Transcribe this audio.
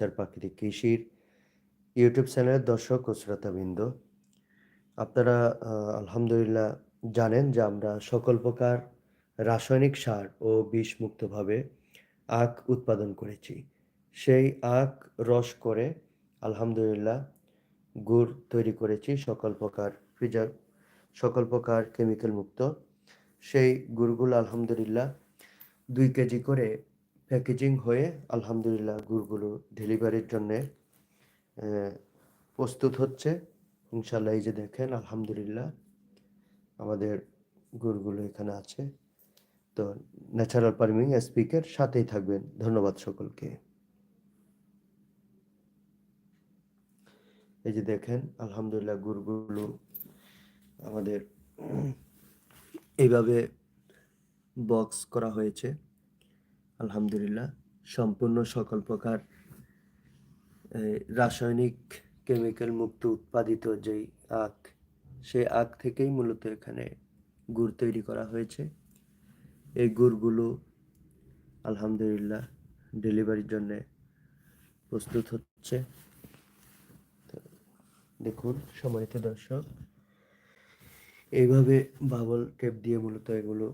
Nature প্রাকৃতিক কৃষির YouTube চ্যানেলের দর্শক ও শ্রোতাবৃন্দ। আপনারা আলহামদুলিল্লাহ জানেন যে আমরা সকল প্রকার রাসায়নিক সার ও বিষমুক্তভাবে আখ উৎপাদন করেছি। সেই আখ রস করে আলহামদুলিল্লাহ গুড় তৈরি করেছি সকল প্রকার ফ্রিজার, সকল প্রকার কেমিক্যাল মুক্ত। সেই গুড়গুলো আলহামদুলিল্লাহ দুই কেজি করে প্যাকেজিং হয়ে আলহামদুলিল্লাহ গুড়গুলো ডেলিভারির জন্যে প্রস্তুত হচ্ছে। ইনশাল্লাহ এই যে দেখেন, আলহামদুলিল্লাহ আমাদের গুড়গুলো এখানে আছে। তো ন্যাচারাল ফার্মিং স্পিকের সাথেই থাকবেন। ধন্যবাদ সকলকে। এই যে দেখেন, আলহামদুলিল্লাহ গুড়গুলো আমাদের এইভাবে বক্স করা হয়েছে। আলহামদুলিল্লাহ, সম্পূর্ণ সকল প্রকার রাসায়নিক কেমিক্যাল মুক্ত উৎপাদিত যেই আখ, সেই আখ থেকেই মূলত এখানে গুড় তৈরি করা হয়েছে। এই গুড়গুলো আলহামদুলিল্লাহ ডেলিভারির জন্যে প্রস্তুত হচ্ছে। দেখুন সম্মানিত দর্শক, এইভাবে বাবল টেপ দিয়ে মূলত এগুলো